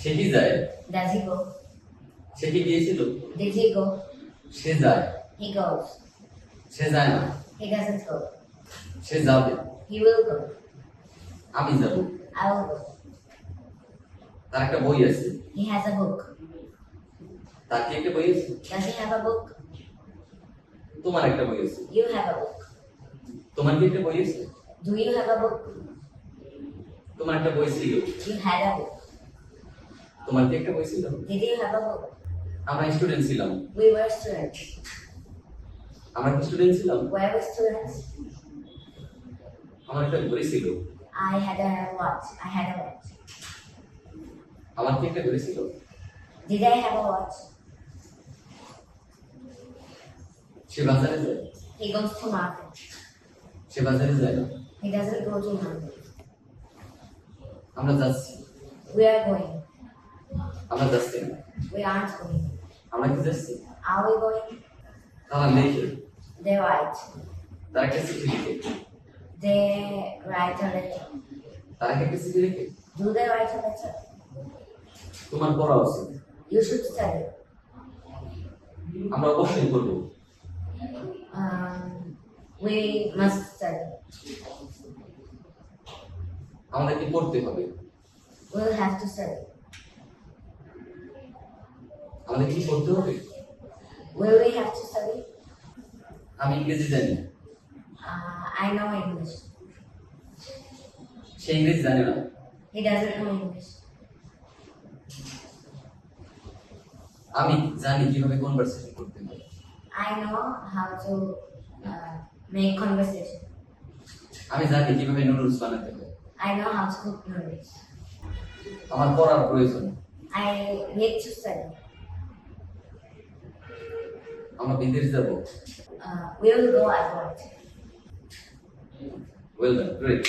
সে কি যায় go? সে কি গিয়েছিল go? সে যায় He goes. সে যায় না He doesn't go. সে যাবে He will go. আমি যাব I will go. তার একটা বই আছে He has a book. তার কি একটা বই আছে Does he have a book? তোমার একটা বই আছে You have a book. তোমার কি একটা বই আছে Do you have a book? তোমার একটা বই ছিল You had a book. তোমার কি একটা বই ছিল Did you have a book? আমরা স্টুডেন্ট ছিলাম We were students. আমরা কি স্টুডেন্ট ছিলাম Were students? আমার একটা ঘড়ি ছিল I had a watch. I had a watch. আমার কি একটা ঘড়ি ছিল Did I have a watch? সে বাজারে যায় He goes to market. সে বাজারে যায় না He doesn't go to market. আমরা যাচ্ছি We are going. আমরা যাচ্ছি না We aren't going. আমরা কি যাচ্ছি Are we going? তারা লেখে They write. তারা একটা চিঠি লিখে They write a letter. তারা কি চিঠি লিখে Do they write a letter? তোমার পড়া উচিত You should study. আমরা অবশ্যই করব Um, we must study. আমাদেরকে পড়তে হবে We'll have to study. আমাদের কি পড়তে হবে Will we have to study? আমি ইংরেজি জানি Uh, I know English. সে ইংরেজি জানে না He doesn't know English. আমি জানি কীভাবে কনভারসেশন করতে হয় I know how to uh, make conversation. আমি জানি কীভাবে নুডলস বানাতে হয় I know how to cook noodles. আমার পড়ার প্রয়োজন I need to study. আমরা বিদেশ যাব Uh, we will go abroad. Well done great